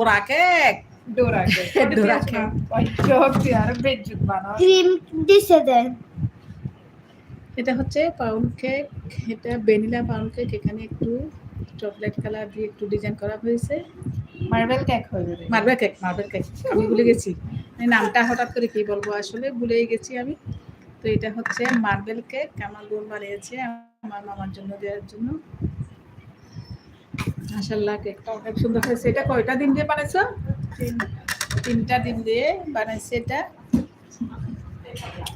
Dora cake Dora cake Dora cake. চোখ দিয়ে আর বেজুত বানাও ক্রিম দিছে দেন এটা হচ্ছে পাউন্ড কেক। এটা ভ্যানিলা পাউন্ড কেক। এখানে একটু চকলেট কালার দিয়ে একটু ডিজাইন করা হয়েছে। মার্বেল কেক হয়ে যাবে। Marble cake marble cake. আমি ভুলে গেছি। নামটা হঠাৎ করে কি বলব আসলে ভুলেই গেছি আমি। তো এটা হচ্ছে মার্বেল কেক। আমার বোন বানিয়েছে আমার মামার জন্য দেওয়ার জন্য। মাশাল্লাহ কেকটা অনেক সুন্দর হয়েছে। এটা কয়টা দিন দিয়ে বানাইছো? তিন- তিনটা দিন দিয়ে বানাইছে এটা।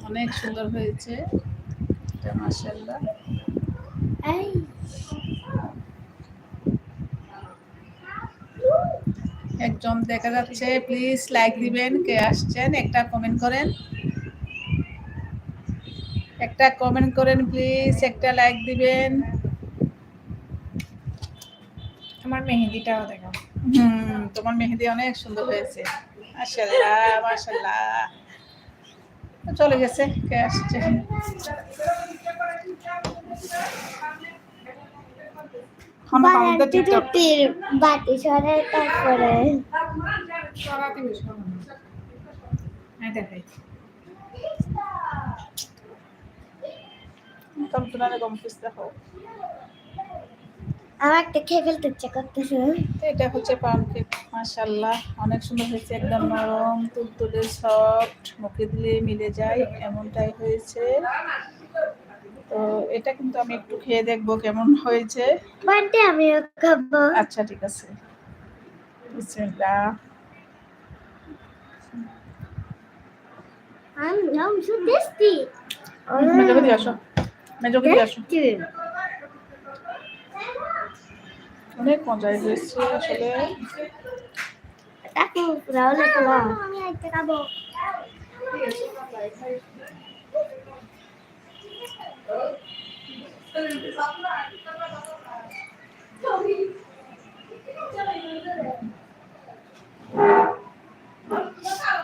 অনেক সুন্দর হয়েছে। এটা মাশাল্লাহ এই। একজন দেখা যাচ্ছে প্লিজ লাইক দিবেন কে আসছেন একটা কমেন্ট করেন। একটা কমেন্ট করেন প্লিজ একটা লাইক দিবেন। আমার মেহেদিটাও দেখো। হুম তোমার মেহেদি অনেক সুন্দর হয়েছে। মাশাল্লাহ মাশাল্লাহ চলে গেছে কে আসছে? বাটি তারপরে। আমার একটা খেয়ে ফেলতে ইচ্ছে করতেছে। এটা হচ্ছে কেক মাশাল্লাহ অনেক সুন্দর হয়েছে একদম নরম তুলতুলে সফট মুখে দিলে মিলে যায় এমনটাই হয়েছে। তো এটা কিন্তু আমি একটু খেয়ে দেখব কেমন হয়েছে। বানতে আমিও খাব। আচ্ছা ঠিক আছে। বিসমিল্লাহ। আম নাম সো টেস্টি মেজোকে দিয়ে আসো। মেজোকে দিয়ে আসো। অনেক মজাই হয়েছে আসলে।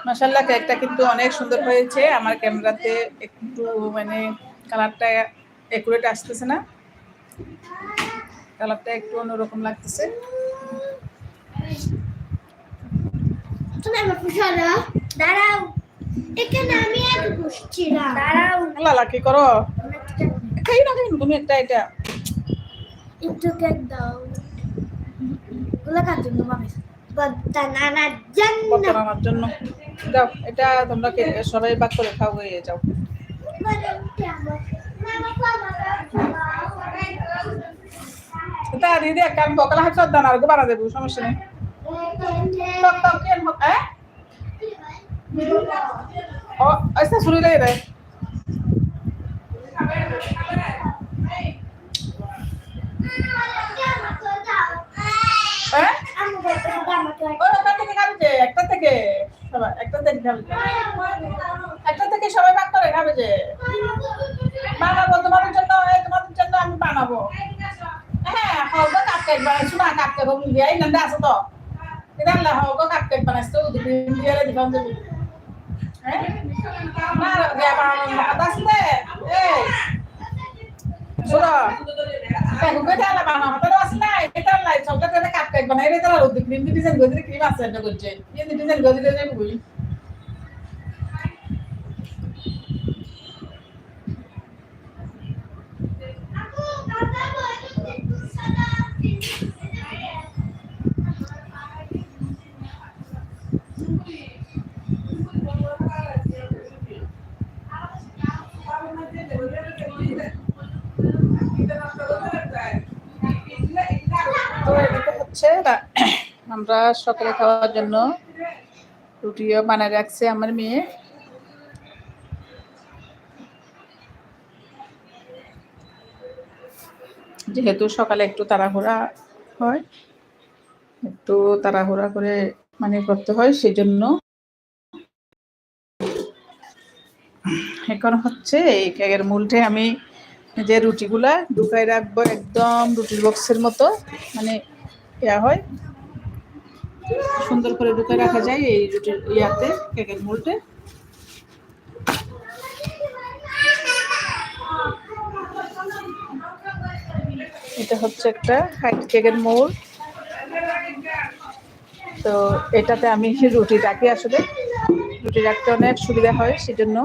মাসাল্লাহ কেকটা কিন্তু অনেক সুন্দর হয়েছে। আমার ক্যামেরাতে একটু মানে কালারটা একুরেট আসতেছে না। কালারটা একটু অন্যরকম লাগতেছে। তুমি আমার পুষারা দাঁড়াও। এখানে আমি এক বসছিলাম। দাঁড়াও। লালা কি করো। খাই না খাই তুমি একটা এটা। একটু কেক দাও। গুলো জন্য মামি? জন্য। এটা তোমরা সবাই বাক করে খাও হয়ে যাও। তা দিদি এক কাম বকলা হাত দান আর বানা দেবো, সমস্যা নেই। তক তক কেন একটা থেকে সবাই, একটা থেকে খাবে একটা থেকে সবাই ভাগ করে খাবে যে বানাবো তোমাদের জন্য এই তোমাদের জন্য আমি বানাবো হ্যাঁ হব কাপ কেক বানাইছো না কাপ কেক হবি এই নন্দা আছে তো এটা আল্লাহ হব কাপ কেক বানাইছো দিবি দিয়ে দিবাম দেবি হ্যাঁ না দিয়া বানানো কথা আছে এই শোনো এখন কইতে আলা বানানো কথা আছে না এটা আল্লাহ চকলেট করে কাপ কেক বানাই রে তারা রোদ ক্রিম ডিজাইন গদিরে ক্রিম আছে এটা করছে এই ডিজাইন গদিরে যাই বলি হচ্ছে আমরা সকালে খাওয়ার জন্য রুটিও বানায় রাখছে আমার মেয়ে। যেহেতু সকালে একটু তাড়াহুড়া হয়, একটু তাড়াহুড়া করে মানে করতে হয় সেই জন্য এখন হচ্ছে এই কেকের মূলটে আমি যে রুটিগুলা ঢুকাই রাখব একদম রুটির বক্সের মতো মানে ইয়া হয়। সুন্দর করে ঢুকাই রাখা যায় এই রুটির ইয়াতে কেকের মূলটে এটা হচ্ছে একটা হাইট কেকের মোল্ড তো এটাতে আমি রুটি রাখি আসলে। রুটি রাখতে অনেক সুবিধা হয় সেজন্য।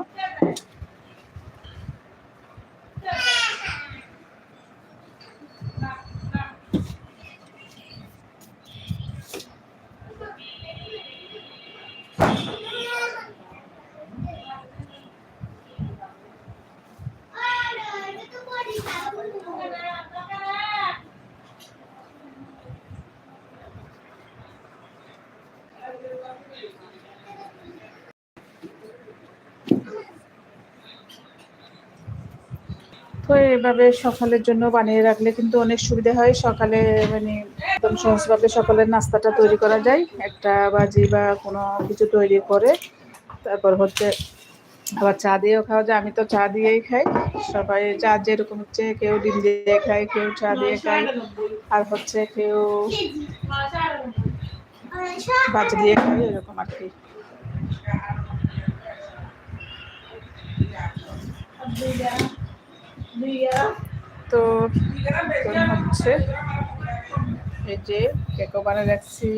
এভাবে সকালের জন্য বানিয়ে রাখলে কিন্তু অনেক সুবিধা হয়। সকালে মানে একদম সহজভাবে সকালের নাস্তাটা তৈরি করা যায়। একটা বাজি বা কোনো কিছু তৈরি করে, তারপর হচ্ছে আবার চা দিয়েও খাওয়া যায়। আমি তো চা দিয়েই খাই। সবাই চা যেরকম হচ্ছে, কেউ ডিম দিয়ে খায়, কেউ চা দিয়ে খায়। আর হচ্ছে কেউ বাজি দিয়ে খাই এরকম আর কি। তো হচ্ছে এই যে কেকও বানিয়ে রাখছি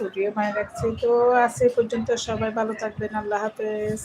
ভিডিও বানিয়ে রাখছি। তো আজ পর্যন্ত সবাই ভালো থাকবেন, আল্লাহ হাফেজ।